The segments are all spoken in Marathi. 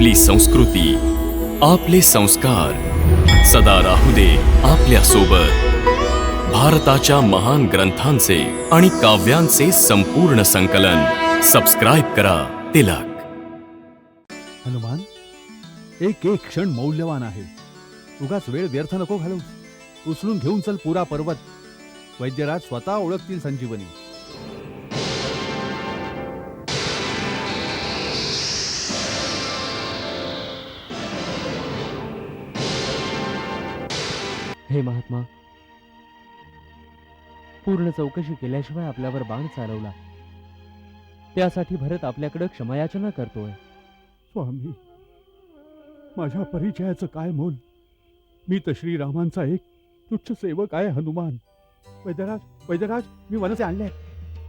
आपली संस्कृती आपले संस्कार सदा राहू दे आपल्यासोबत. भारताच्या महान ग्रंथांचे आणि काव्यांचे संपूर्ण संकलन सबस्क्राईब करा तिलक. हनुमान एक एक क्षण मौल्यवान आहे. उगाच वेळ व्यर्थ नको घालू उचलून घेऊन चल पुरा पर्वत. वैद्यराज स्वतः ओळखतील संजीवनी. हे महात्मा पूर्ण चौकशी केल्याशिवाय आपल्यावर बाण चालवला. त्यासाठी भरत आपल्याकडे क्षमायाचना करतोय. स्वामी माझ्या परिचयाचं काय मोल? मी तर श्रीरामांचा एक तुच्छ सेवक आहे हनुमान. वैद्यराज वैद्यराज मी वनसे आणले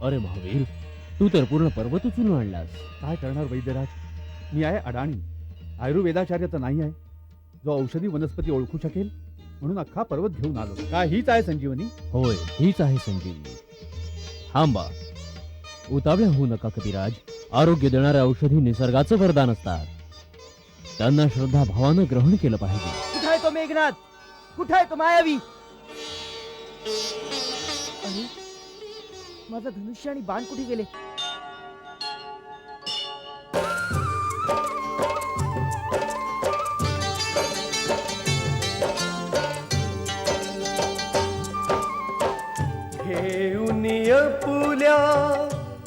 अरे महावीर तू तर पूर्ण पर्वत उचलून आणलास काय करणार वैद्यराज? मी आहे अडाणी. आयुर्वेदाचार्य तर नाही आहे. जो औषधी वनस्पती ओळखू शकेल म्हणून अख्खा पर्वत घेऊन आलो. काय हीच आहे संजीवनी? होय हीच आहे संजीवनी. थांबा उतावळ्या होऊ नका कपिराज. आरोग्य देणाऱ्या औषधी निसर्गाचं वरदान असतात. त्यांना श्रद्धा भावानं ग्रहण केलं पाहिजे. कुठे आहे तो मेघनाथ? कुठे आहे तो मायावी? अरे माझं धनुष्य आणि बाण कुठे गेले?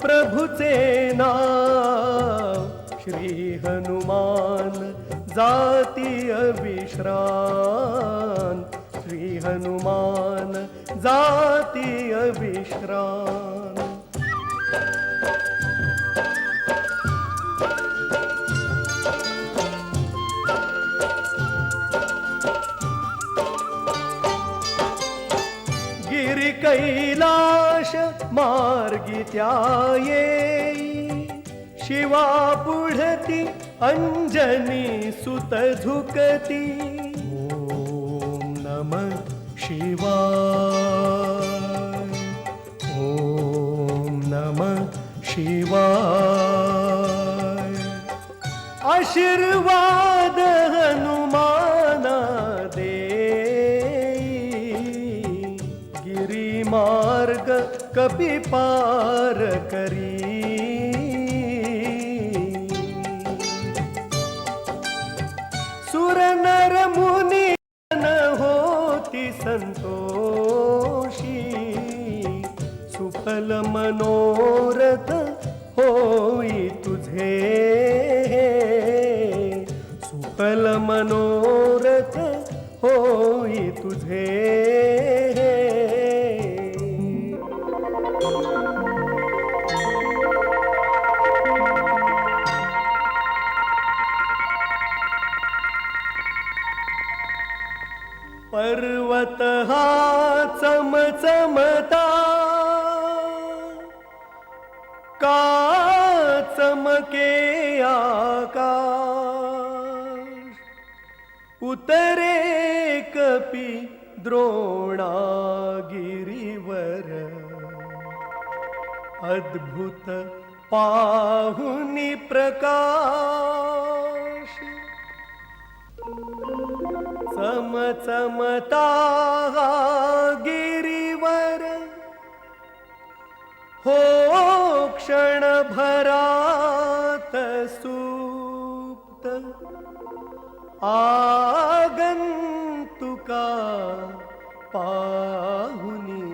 प्रभुचे नाव श्री हनुमान जाती अविश्रांत. श्री हनुमान जाती अविश्रांत. गिरी कैला मार्गी त्या येई. शिवा पुढती अंजनी सुत झुकती. ओम नम शिवा ओम नम शिवा आशीर्वाद मार्ग कभी पार करी। सुर नर मुनि न होती संतोषी सुफल मनोरथ होई तुझे। उतरे कपी द्रोणागिरीवर। अद्भुत पाहुनी प्रकाश। चमचमता गिरीवर। हो क्षणभरात सुप्त आगंतुका पाहुनी।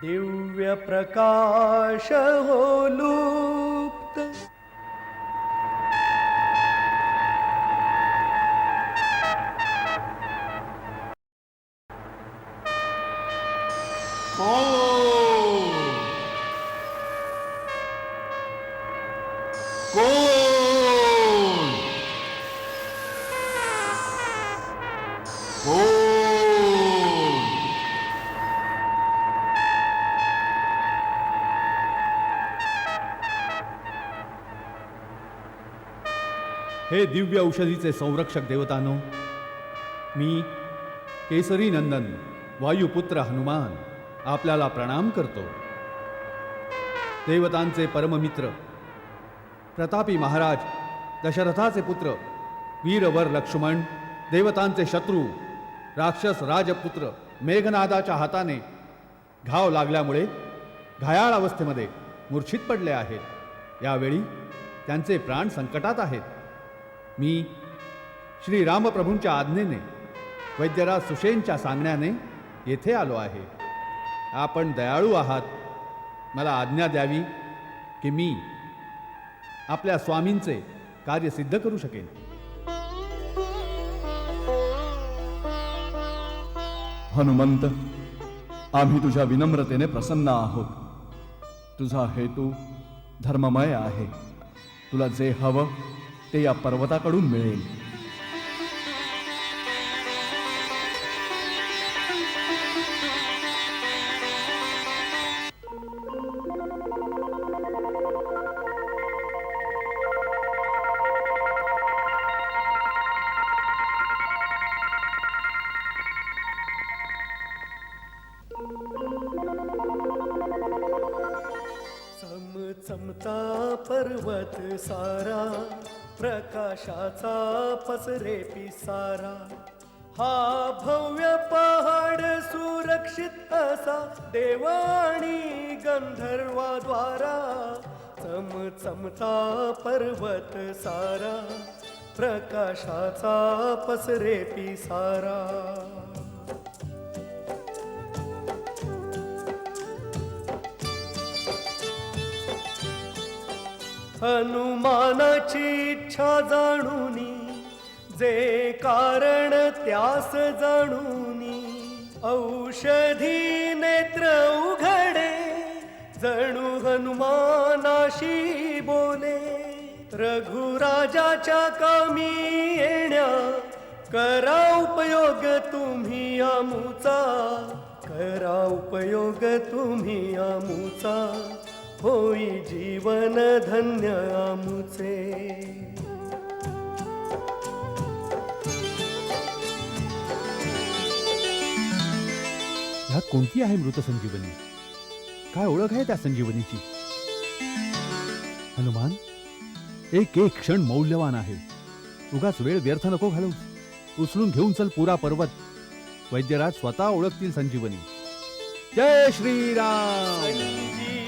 दिव्य प्रकाश हो लुप्त। हे दिव्य औषधीचे संरक्षक देवतानो मी केसरी नंदन वायुपुत्र हनुमान आपल्याला प्रणाम करतो. देवतांचे परममित्र प्रतापी महाराज दशरथाचे पुत्र वीरवर लक्ष्मण देवतांचे शत्रू राक्षस राजपुत्र मेघनादाच्या हाताने घाव लागल्यामुळे घायाळ अवस्थेमध्ये मूर्छित पडले आहेत. यावेळी त्यांचे प्राण संकटात आहेत. मी श्री रामप्रभूंच्या आज्ञेने वैद्यराज सुशेनच्या सांगण्याने येथे आलो आहे. आपण दयाळू आहात. मला आज्ञा द्यावी की मी आपल्या स्वामींचे कार्य सिद्ध करू शकेन. हनुमंत आम्ही तुझ्या विनम्रतेने प्रसन्न आहोत. तुझा हेतू धर्ममय आहे. तुला जे हवं ते या पर्वताकडून मिळेल. चमचमता पर्वत सारा प्रकाशाचा पसरे पिसारा. हा भव्य पहाड सुरक्षित असा देवाणी गंधर्वाद्वारा. चमचमता पर्वत सारा. प्रकाशाचा पसरे पिसारा. हनुमानाची इच्छा जाणूनी जे कारण त्यास जाणूनी. औषधी नेत्र उघडे जणू हनुमानाशी बोले. रघुराजाच्या कामी येण्या करा उपयोग तुम्ही आमूचा. करा उपयोग तुम्ही आमूचा. होई जीवन धन्य आमुचे. ह्यात कोणती आहे मृत संजीवनी? काय ओळख आहे त्या संजीवनीची? हनुमान एक एक क्षण मौल्यवान आहे. उगाच वेळ व्यर्थ नको घालवू उचलून घेऊन चल पुरा पर्वत. वैद्यराज स्वतः ओळखतील संजीवनी. जय श्रीराम!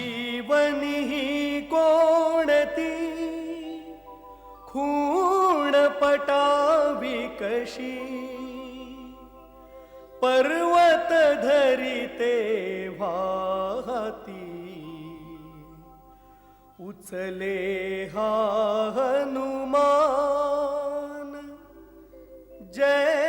जीवनी ही कोणती? खूण पटावी कशी? पर्वत धरिते वाहती? उचले हा हनुमान जय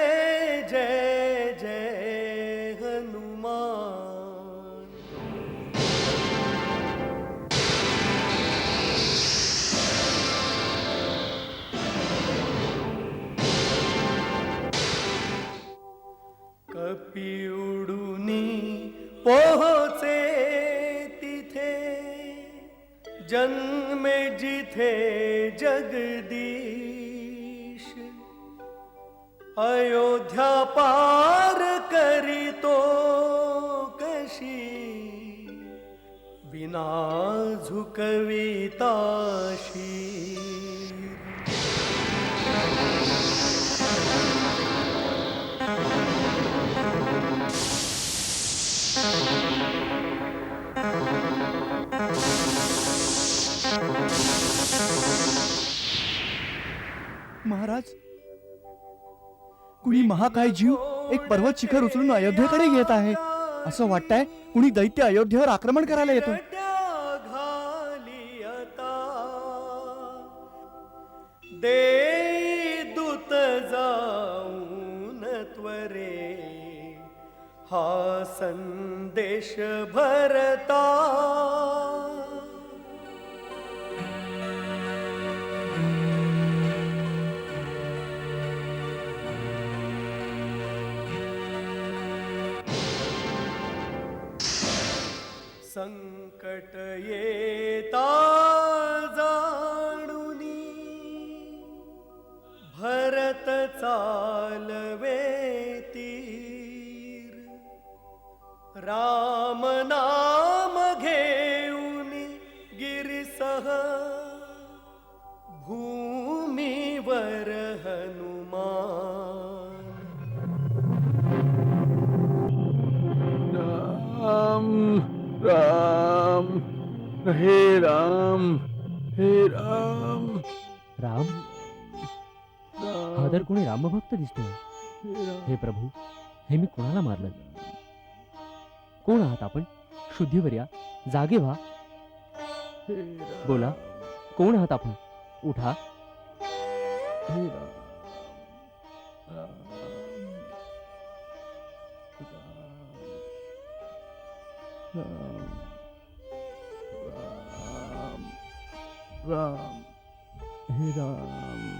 अयोध्या पार पारितो कषि विना झुकवि तषि कुणी महाकाय जीव एक पर्वत शिखर उचलून अयोध्येकडे येत आहे. असं वाटतंय कुणी दैत्य अयोध्येवर आक्रमण करायला येतो दे दूत जाऊन त्वरे. हा संदेश भरता. दिसतोय. हे प्रभू हे मी कोणाला मारलं? कोण आहात आपण? शुद्धीवर या. जागे व्हा. बोला कोण आहात आपण? उठा. राम. हे राम.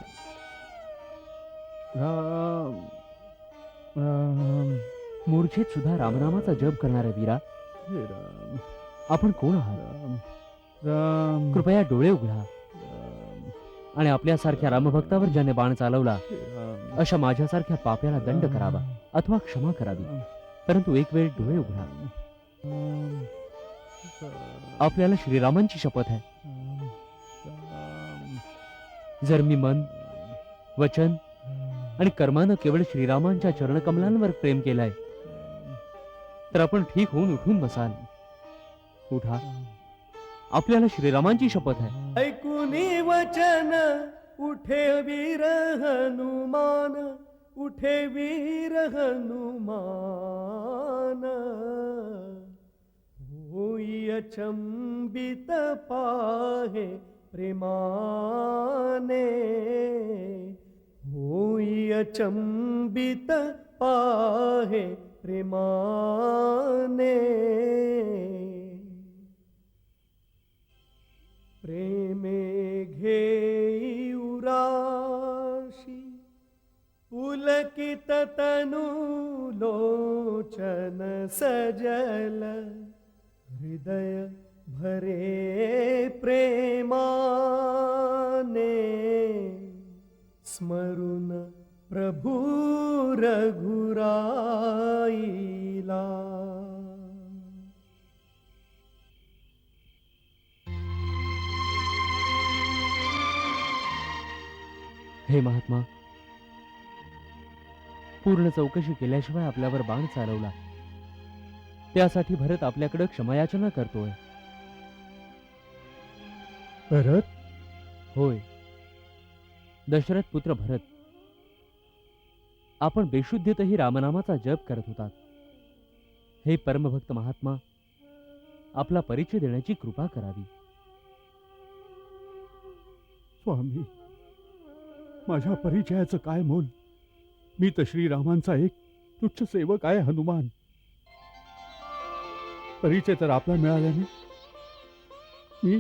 राम राम. मूर्छेत सुद्धा रामनामाचा जप करणाऱ्या वीरा. हे राम. आपण कोण आहात? राम राम. कृपया डोळे उघडा. राम. आणि आपल्यासारख्या रामभक्तावर ज्याने बाण चालवला हे राम. अशा माझ्यासारख्या पाप्याला दंड करावा अथवा क्षमा करावी. परंतु एक वेळ डोळे उघडा. राम. आपल्याला श्रीरामांची शपथ आहे. राम. जर मी मन वचन आणि कर्मानं केवळ श्रीरामांच्या चरणकमलांवर प्रेम केलंय. तर आपण ठीक होऊन उठून बसाल. उठा. आपल्याला श्रीरामांची शपथ आहे. ऐकुनी वचन. उठे वीर हनुमान. उठे वीर हनुमान. होई अचंबित पाहे प्रेमाने. होई अचंबित पाहे प्रेमाने प्रेमे घेई उराशी पुलकित तनु लोचन सजल। हृदय भरे प्रेमाने। स्मरून प्रभु रघुराईला. हे महात्मा पूर्ण चौकशी केल्याशिवाय आपल्यावर बाण चालवला. त्यासाठी भरत आपल्याकडे क्षमायाचना करतोय. भरत? होय. दशरथ पुत्र भरत. आपण बेशुद्धीतही रामनामाचा जप करत होतात. हे परमभक्त महात्मा आपला परिचय देण्याची कृपा करावी. स्वामी माझ्या परिचयाचं काय मोल? मी तर श्रीरामांचा एक तुच्छ सेवक आहे हनुमान. परिचय तर आपला मिळाल्याने मी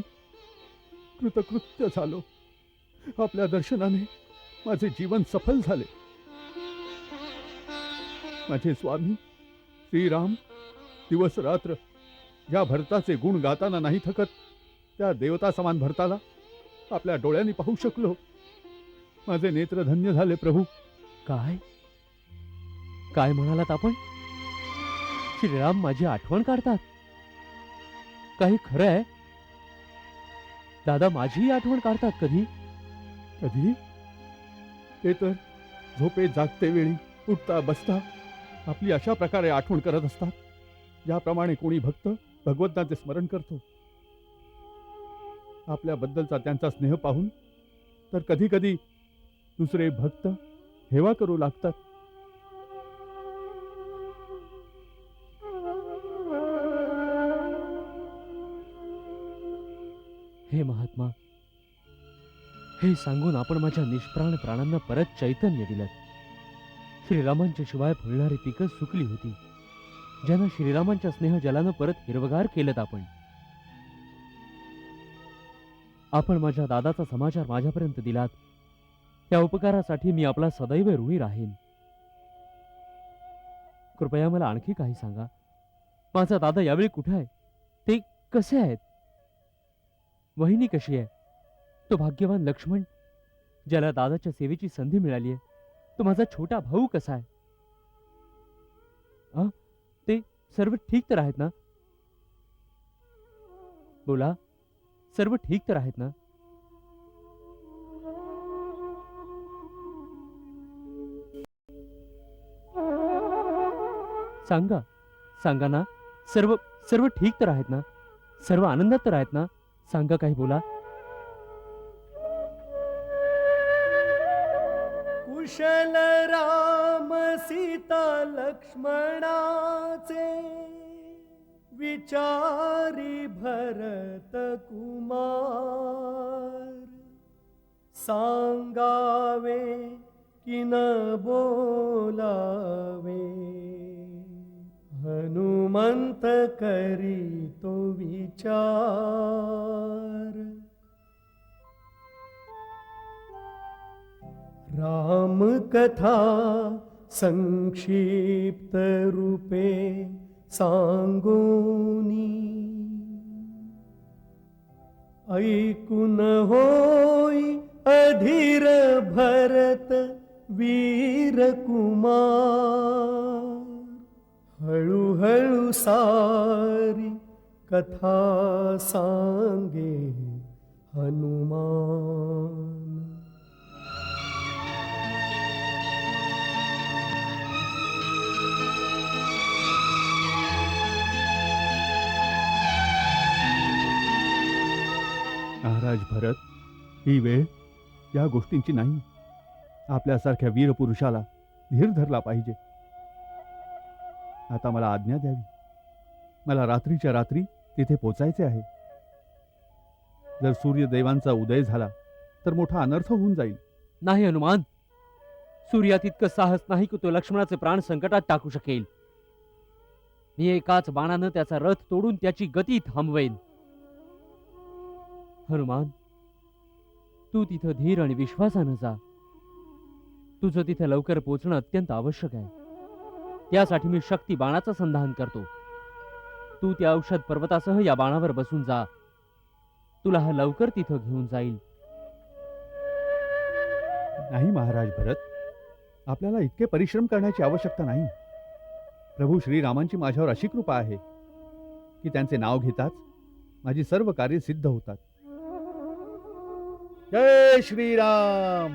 कृतकृत्य झालो. आपल्या दर्शनाने माझे जीवन सफल झाले. माझे स्वामी श्रीराम दिवस रात्र ज्या भरताचे गुण गाताना नाही थकत त्या देवता समान भरताला आपल्या डोळ्यांनी पाहू शकलो. माझे नेत्र धन्य झाले प्रभू. काय? काय म्हणालात आपण? श्रीराम माझी आठवण काढतात. काही खरं आहे? दादा माझीही आठवण काढतात कधी? कधी? ते तर झोपे जागते वेळी उठता बसता आपली अशा प्रकारे आठवण करत असतात. ज्याप्रमाणे कोणी भक्त भगवंताचे स्मरण करतो. आपल्याबद्दलचा त्यांचा स्नेह पाहून तर कधी कधी दुसरे भक्त हेवा करू लागतात. हे महात्मा हे सांगून आपण माझ्या निष्प्राण प्राणांना परत चैतन्य दिलं. श्रीरामांच्या शिवाय फुलणारी पिकं सुकली होती ज्यांना श्रीरामांच्या स्नेहजलानं परत हिरवगार केलं आपण. आपण माझ्या दादाचा समाचार माझ्यापर्यंत दिलात. त्या उपकारासाठी मी आपला सदैव ऋणी राहीन. कृपया मला आणखी काही सांगा. माझा दादा यावेळी कुठे आहे? ते कसे आहेत? वहिनी कशी आहे? तो भाग्यवान लक्ष्मण, ज्याला दादाच्या सेवेची संधी मिळाली आहे तो माझा छोटा भाऊ कसा आहे? हा ते सर्व ठीक तर आहेत ना? बोला, सर्व ठीक तर आहेत ना? सांगा सांगा ना, सर्व सर्व ठीक तर आहेत ना? सर्व आनंदात तर आहेत ना? सांगा काही बोला. लक्ष्मणाचे विचारी भरत कुमार. सांगावे कि न बोलावे. हनुमंत करी तो विचार. राम कथा संक्षिप्त रूपे सांगोनी ऐकून होई अधीर भरत वीर कुमार हळूहळू सारी कथा सांगे हनुमान। महाराज भरत ही वेळ या गोष्टींची नाही. आपल्यासारख्या वीर पुरुषाला धीर धरला पाहिजे. आता मला आज्ञा द्यावी. मला रात्रीच्या रात्री तिथे पोचायचे आहे. जर सूर्यदेवांचा उदय झाला तर मोठा अनर्थ होऊन जाईल. नाही हनुमान. सूर्यात इतकं साहस नाही की तो लक्ष्मणाचे प्राण संकटात टाकू शकेल. मी एकाच बाणानं त्याचा रथ तोडून त्याची गती थांबवेन. हनुमान तू तिथं धीर आणि विश्वासानं जा. तुझं तिथे लवकर पोचणं अत्यंत आवश्यक आहे. त्यासाठी मी शक्ती बाणाचं संधान करतो. तू त्या औषध पर्वतासह या बाणावर बसून जा. तुला हा लवकर तिथं घेऊन जाईल. नाही महाराज भरत आपल्याला इतके परिश्रम करण्याची आवश्यकता नाही. प्रभू श्रीरामांची माझ्यावर अशी कृपा आहे की त्यांचे नाव घेताच माझी सर्व कार्य सिद्ध होतात. जय श्रीराम.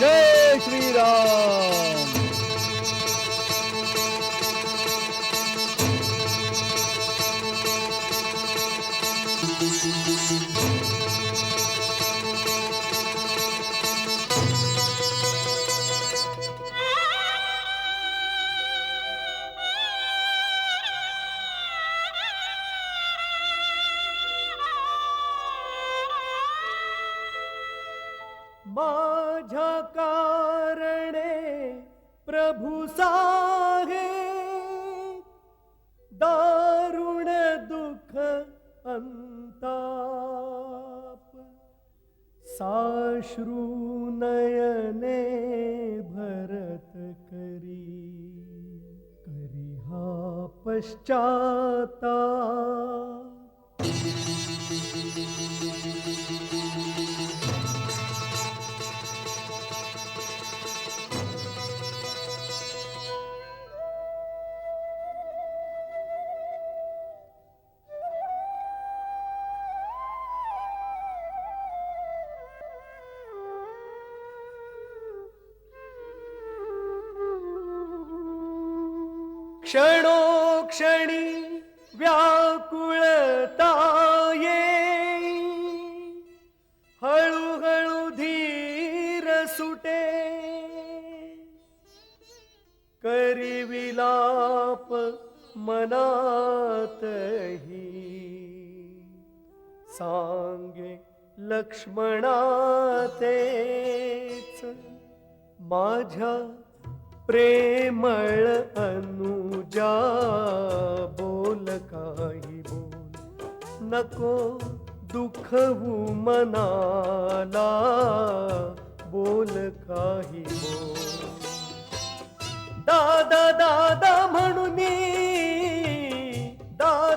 जय श्रीराम. नयने भरत करी। करी हा पश्चाता मनातही सांगे लक्ष्मणा तेच माझ्या प्रेमळ अनुजा। बोल काही बोल। नको दुखवू मनाला। बोल काही बोल। दादा दादा म्हणून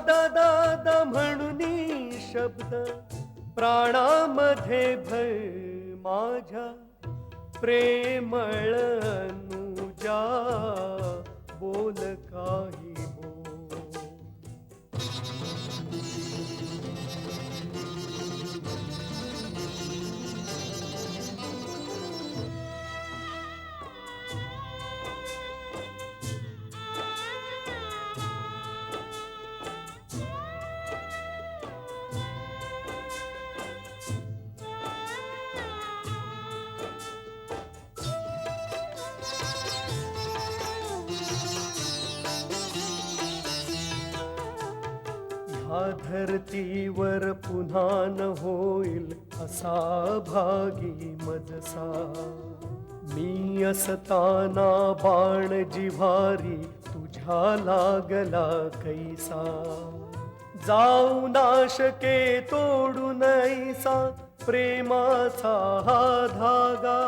दादा दादा म्हणून शब्द प्राणामध्ये भय माझ्या. प्रेमळ अनुजा बोल काही धरतीवर पुन्हा न होईल असा भागी मजसा. मी असताना बाण जिव्हारी तुझ्या लागला कैसा. जाऊ नाशके तोडू नैसा प्रेमाचा हा धागा.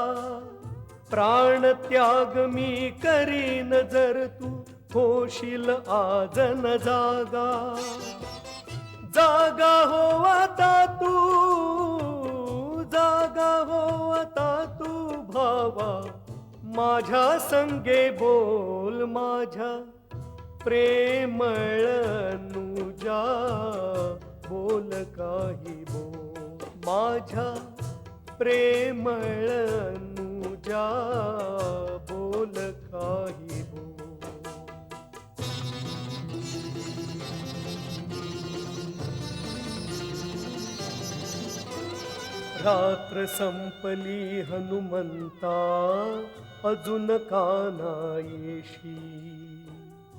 प्राण त्याग मी करीन जर तू होशील आज न जागा. जागा हो आता तू जागा हो आता तू भावा. माझ्या संगे बोल माझ्या प्रेमळनुजा बोल काही बोल माझ्या प्रेमळनुजा बोल काही बोल रात्र संपली हनुमंता अजून कानायेशी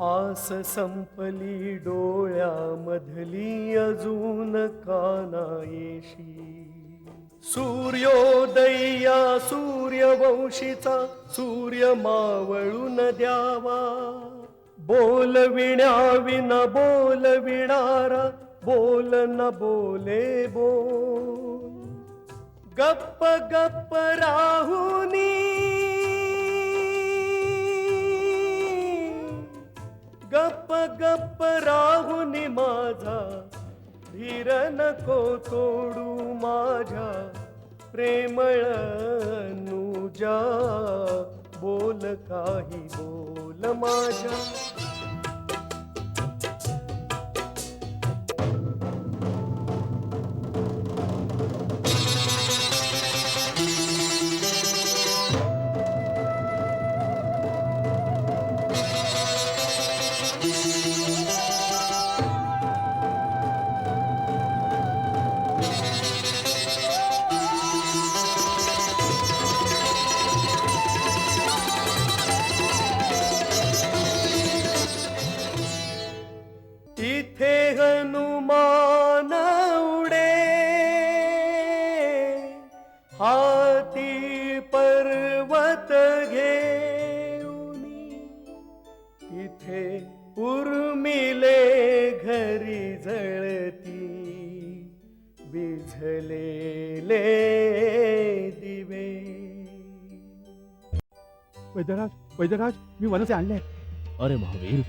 आस संपली डोळ्यामधली अजून कानायेशी सूर्योदया सूर्यवंशीचा सूर्य मावळून द्यावा. बोलविण्या विना बोलविणारा बोल न बोले बोल गप्प गप्प राहुनी। गप्प गप्प राहुनी माझा धीर नको तोडू माझ्या प्रेमळ नुजा बोल काही बोल माझ्या। वैद्यराज मी वनसे आणले अरे महावीर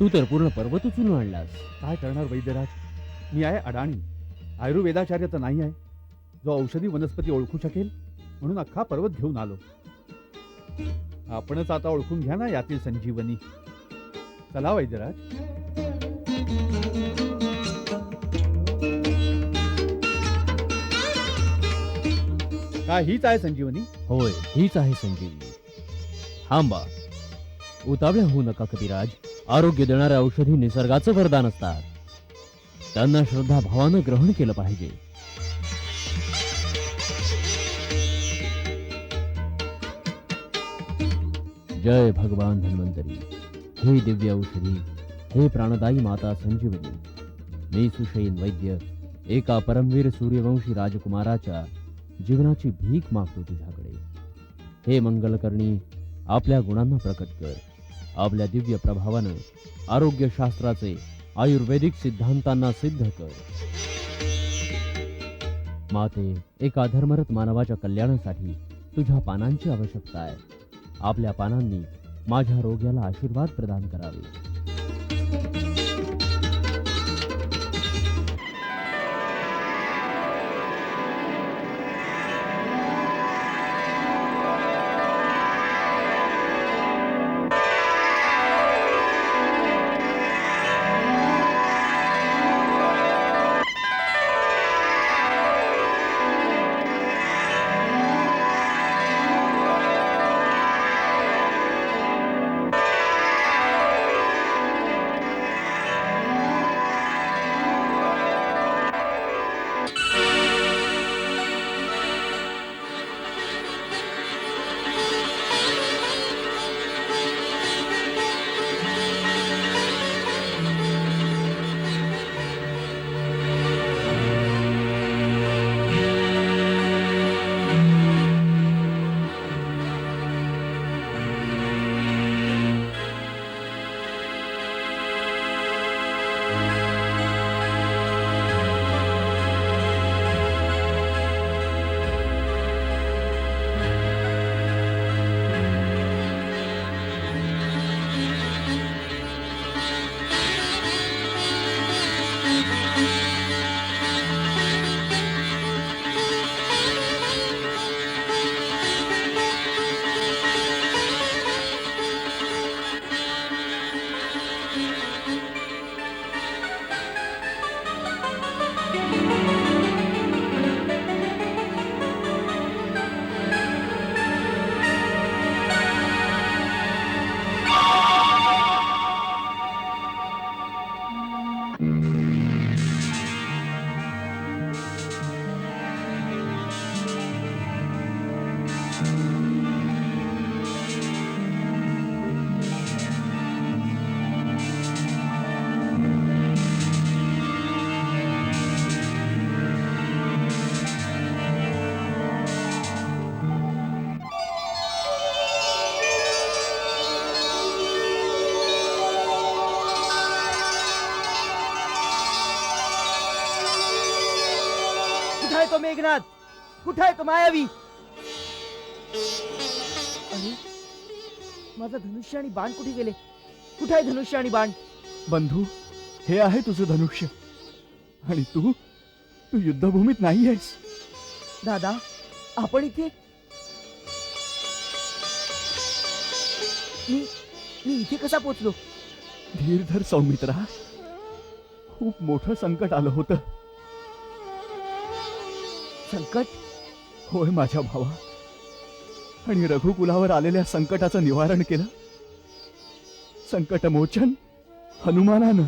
तू तर पूर्ण पर्वत उचलून आणलास. काय करणार वैद्यराज? मी आहे अडाणी. आयुर्वेदाचार्य तर नाही आहे. जो औषधी वनस्पती ओळखू शकेल म्हणून अख्खा पर्वत घेऊन आलो. आपणच आता ओळखून घ्या ना यातील संजीवनी. चला वैद्यराज. काय हीच आहे संजीवनी? होय हीच आहे संजीवनी. थांबा. उतावळ्या होऊ नका कविराज आरोग्य देणाऱ्या औषधी निसर्गाचं वरदान असतात. त्यांना श्रद्धा भावानं ग्रहण केलं पाहिजे. जय भगवान धन्वंतरी. हे दिव्य औषधी हे प्राणदायी माता संजीवनी. मी सुशैन वैद्य एका परमवीर सूर्यवंशी राजकुमाराच्या जीवनाची भीक मागतो तुझ्याकडे. हे मंगलकर्णी आपल्या गुणांना प्रकट कर. आपल्या दिव्य प्रभावानं आरोग्यशास्त्राचे आयुर्वेदिक सिद्धांतांना सिद्ध कर. माते एका धर्मरत मानवाच्या कल्याणासाठी तुझ्या पानांची आवश्यकता आहे. आपल्या पानांनी माझ्या रोग्याला आशीर्वाद प्रदान करावे. तो मायावी. अरे माझं धनुष्य आणि बाण कुठे गेले? कुठे आहे धनुष्य आणि बाण? बंधू हे आहे तुझं धनुष्य. आणि तू तू युद्धभूमीत नाही आहेस. दादा आपण इथे मी मी इथे कसा पोचलो? धीर धर सौमित्रा खूप मोठं संकट आलं होतं. संकट? होय माझ्या भावा. आणि रघुकुलावर आलेल्या संकटाचं निवारण केलं. संकटमोचन हनुमानानं